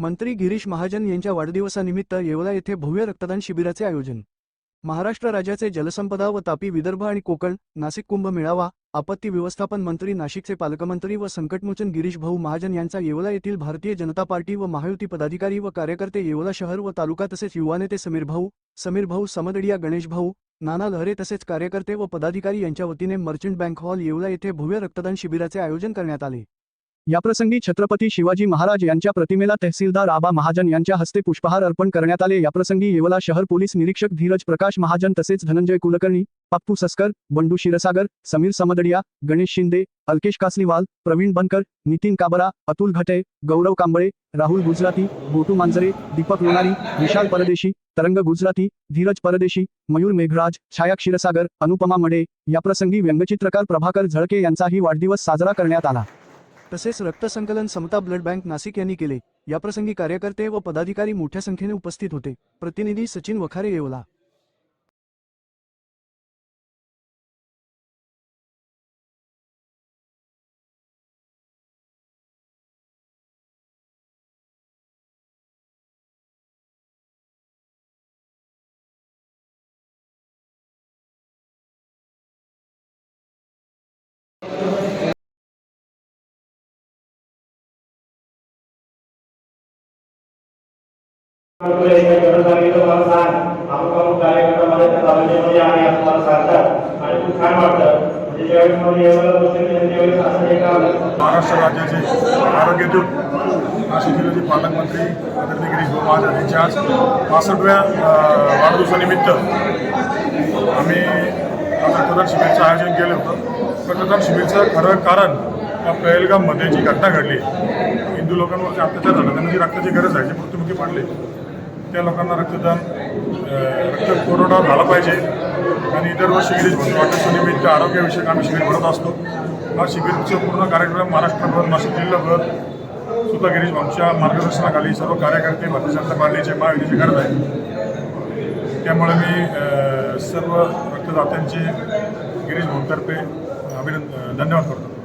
मंत्री गिरीश महाजन यांच्या वाढदिवसानिमित्त येवला येथे भव्य रक्तदान शिबिराचे आयोजन. महाराष्ट्र राज्याचे जलसंपदा व तापी विदर्भ आणि कोकण नाशिक कुंभ मेळावा आपत्ती व्यवस्थापन मंत्री नाशिकचे पालकमंत्री व संकटमोचन गिरीश भाऊ महाजन यांचा येवला येथील भारतीय जनता पार्टी व महायुती पदाधिकारी व कार्यकर्ते येवला शहर व तालुका तसेच युवा नेते समीर भाऊ समीर भाऊ समदडिया गणेश भाऊ नाना लहरे तसेच कार्यकर्ते व पदाधिकारी यांच्या वतीने मर्चंट बँक हॉल येवला येथे भव्य रक्तदान शिबिराचे आयोजन करण्यात आले. याप्रसंगी छत्रपती शिवाजी महाराज यांच्या प्रतिमेला तहसीलदार आबा महाजन यांच्या हस्ते पुष्पहार अर्पण करण्यात आले. याप्रसंगी येवला शहर पोलीस निरीक्षक धीरज प्रकाश महाजन तसेच धनंजय कुलकर्णी पप्पू सस्कर बंडू क्षीरसागर समीर समदडिया गणेश शिंदे अल्केश कासलीवाल प्रवीण बनकर नितीन काबरा अतुल घटे गौरव कांबळे राहुल गुजराती बोटू मांजरे दीपक लोणारी विशाल परदेशी तरंग गुजराती धीरज परदेशी मयूर मेघराज छाया क्षीरसागर अनुपमा मडे. याप्रसंगी व्यंगचित्रकार प्रभाकर झळके यांचाही वाढदिवस साजरा करण्यात आला. तसेच रक्तसंकलन समता ब्लड बँक नाशिक यांनी केले. याप्रसंगी कार्यकर्ते व पदाधिकारी मोठ्या संख्येने उपस्थित होते. प्रतिनिधी सचिन वखारे येवला. गरज तर मला सांग अमुक अमुक तालुक्यामध्ये आहे असं मला सांगतात आणि खूप छान वाटतं म्हणजे ज्यावेळेस मला त्यावेळेस असं महाराष्ट्र राज्याचे आरोग्यदूत नाशिक जिल्ह्याचे पालकमंत्री आदरणीय गिरीश भाऊ महाजन यांच्या आज पासष्टव्या वाढदिवसानिमित्त आम्ही रक्तदान शिबिरचं आयोजन केलं होतं. रक्तदान शिबिरचं खरं कारण या पहलगाममध्ये जी घटना घडली. हिंदू लोकांवरती अत्याचार झाला. त्यांना जी रक्ताची गरज आहे. जे मृत्युमुखी पडले. त्या लोकांना रक्तदान रक्त पुरवठा झाला पाहिजे. आणि दरवर्षी गिरीश भाऊ वाढदिवसानिमित्त आरोग्यविषयक आम्ही शिबिर भरत असतो. हा शिबिरचा पूर्ण कार्यक्रम महाराष्ट्रभर नाशिक जिल्हाभर सुद्धा गिरीश भाऊंच्या मार्गदर्शनाखाली सर्व कार्यकर्ते भारतीय जनता पार्टीचे महाविधीचे करत आहेत. त्यामुळे मी सर्व रक्तदात्यांचे गिरीश भाऊतर्फे अभिनंद धन्यवाद करतो.